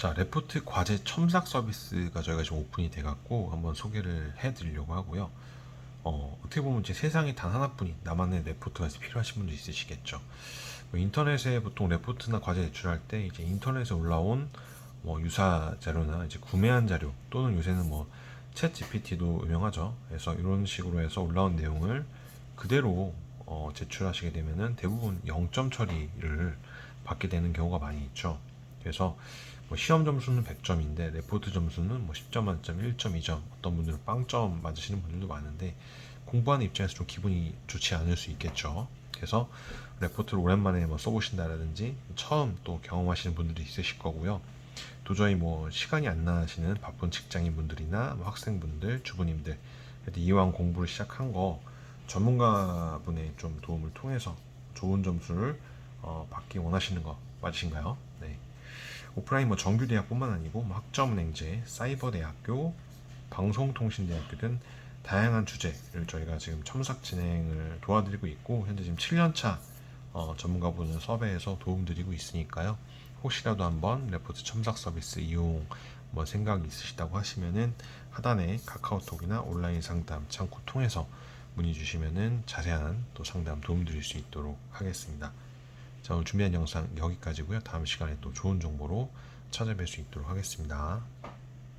자, 레포트 과제 첨삭 서비스가 저희가 지금 오픈이 돼갖고 한번 소개를 해드리려고 하고요. 어, 어떻게 보면 이제 세상에 단 하나뿐인 나만의 레포트가 필요하신 분도 있으시겠죠. 뭐 인터넷에 보통 레포트나 과제 제출할 때 이제 인터넷에 올라온 뭐 유사 자료나 이제 구매한 자료 또는 요새는 뭐챗 GPT도 유명하죠. 그래서 이런 식으로 해서 올라온 내용을 그대로 어, 제출하시게 되면은 대부분 0점 처리를 받게 되는 경우가 많이 있죠. 그래서 뭐 시험 점수는 100점인데 레포트 점수는 뭐 10점 만점 1점 2점 어떤 분들은 빵점 맞으시는 분들도 많은데 공부하는 입장에서 좀 기분이 좋지 않을 수 있겠죠. 그래서 레포트를 오랜만에 뭐 써보신다라든지 처음 또 경험하시는 분들이 있으실 거고요. 도저히 뭐 시간이 안 나시는 바쁜 직장인 분들이나 뭐 학생분들, 주부님들 그래도 이왕 공부를 시작한 거 전문가분의 좀 도움을 통해서 좋은 점수를 어, 받기 원하시는 거 맞으신가요? 네. 오프라인 뭐 정규 대학뿐만 아니고 뭐 학점은행제, 사이버대학교, 방송통신대학교 등 다양한 주제를 저희가 지금 첨삭 진행을 도와드리고 있고 현재 지금 7년차 어, 전문가 분을 섭외해서 도움드리고 있으니까요. 혹시라도 한번 레포트 첨삭 서비스 이용 뭐 생각이 있으시다고 하시면은 하단에 카카오톡이나 온라인 상담 창구 통해서 문의 주시면은 자세한 또 상담 도움 드릴 수 있도록 하겠습니다. 자 오늘 준비한 영상 여기까지고요. 다음 시간에 또 좋은 정보로 찾아뵐 수 있도록 하겠습니다.